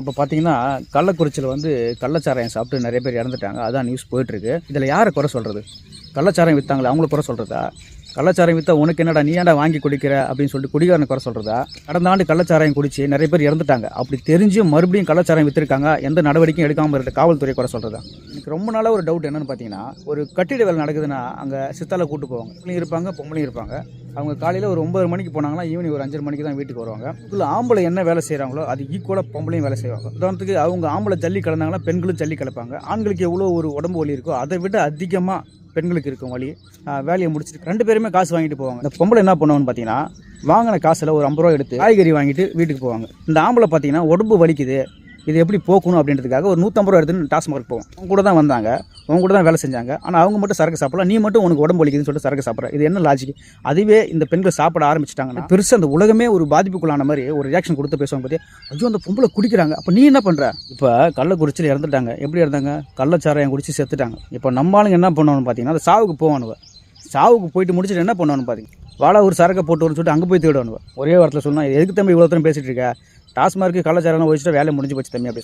இப்போ பார்த்தீங்கன்னா கள்ளக்குறிச்சியில் வந்து கள்ளச்சாராயம் சாப்பிட்டு நிறைய பேர் இறந்துட்டாங்க. அதான் நியூஸ் போயிட்டுருக்கு. இதில் யாரை குறை சொல்கிறது கள்ளச்சாராயம் விற்றாங்களே அவங்கள குறை சொல்கிறதா கள்ளச்சாராயம் விற்றா உனக்கு என்னடா நீ ஏன்டா வாங்கி குடிக்கிற? அப்படின்னு சொல்லிட்டு குடிகாரனை குறை சொல்கிறதா கடந்த ஆண்டு கள்ளச்சாராயம் குடிச்சு நிறைய பேர் இறந்துட்டாங்க. அப்படி தெரிஞ்சும் மறுபடியும் கள்ளச்சாராயம் விற்றுருக்காங்க எந்த நடவடிக்கையும் எடுக்காமல் இருக்க காவல்துறை குறை சொல்கிறதா எனக்கு ரொம்ப நாளாக ஒரு டவுட் என்னென்னு பார்த்தீங்கன்னா ஒரு கட்டிட வேலை நடக்குதுன்னா அங்கே சித்தால கூட்டு போவாங்க. பிள்ளைங்க இருப்பாங்க பொம்பளையும் இருப்பாங்க. அவங்க காலையில் ஒரு ஒன்பது மணிக்கு போனாங்கன்னா ஈவினிங் ஒரு அஞ்சரை மணிக்கு தான் வீட்டுக்கு வருவாங்க. இதில் ஆம்பளை என்ன வேலை செய்கிறாங்களோ அது ஈக்குவலாக பொம்பளையும் வேலை செய்வாங்க. உதாரணத்துக்கு அவங்க ஆம்பளை ஜல்லி கலந்தாங்கன்னா பெண்களும் ஜல்லி கலப்பாங்க. ஆண்களுக்கு எவ்வளோ ஒரு உடம்பு வலி இருக்கோ அதை விட அதிகமாக பெண்களுக்கு இருக்கும் வலி. வேலையை முடிச்சுட்டு ரெண்டு பேருமே காசு வாங்கிட்டு போவாங்க. இந்த பொம்பளை என்ன பண்ணுவாங்கன்னு பார்த்தீங்கன்னா வாங்கின காசில் ஒரு ஐம்பது ரூபா எடுத்து காய்கறி வாங்கிட்டு வீட்டுக்கு போவாங்க. இந்த ஆம்பளை பார்த்தீங்கன்னா உடம்பு வலிக்குது. இது எப்படி போக்கணும் அப்படின்றதுக்காக ஒரு நூற்றம்பது ரூபா எடுத்துன்னு டாஸ்மார்க் போவோம். அவங்க கூட தான் வந்தாங்க. அவங்க கூட தான் வேலை செஞ்சாங்க. ஆனால் அவங்க மட்டும் சரக்கு சாப்பிடலாம் நீ மட்டும் உனக்கு உடம்பு வலிக்குதுன்னு சொல்லிட்டு சரக்கு சாப்பிட்ற. இது என்ன லாஜிக் அதுவே இந்த பெண்கள் சாப்பிட ஆரம்பிச்சிட்டாங்கன்னா பெருசாக அந்த உலகமே ஒரு பாதிப்புக்குள்ளான மாதிரி ஒரு ரியாக்ஷன் கொடுத்து பேசுவாங்க பற்றி ஐயோ அந்த பொம்பளை குடிக்கிறாங்க. அப்போ நீ என்ன பண்ணுற இப்போ கள்ளக்குறிச்சியில் இறந்துட்டாங்க. எப்படி இறந்தாங்க? கள்ளச்சாராயம் குடிச்சு செத்துட்டாங்க. இப்போ நம்மளுங்க என்ன பண்ணுவான்னு பார்த்தீங்கன்னா அந்த சாவுக்கு போவானுவ. சாவுக்கு போயிட்டு முடிச்சுட்டு என்ன பண்ணுவான்னு பார்த்தீங்க வாழா ஒரு சரக்கை போட்டு வரும்னு சொல்லிட்டு அங்கே போய் தேடுவானுவ. ஒரே வாரத்தில் சொன்னால் எதுக்கு தம்பி இவ்வளோ தூரம் பேசிகிட்டு இருக்க? டாஸ்மார்க்கு கள்ளச்சாரம் ஒழிச்சிட்டு வேலை முடிஞ்சு போச்சு தம்பி அப்படி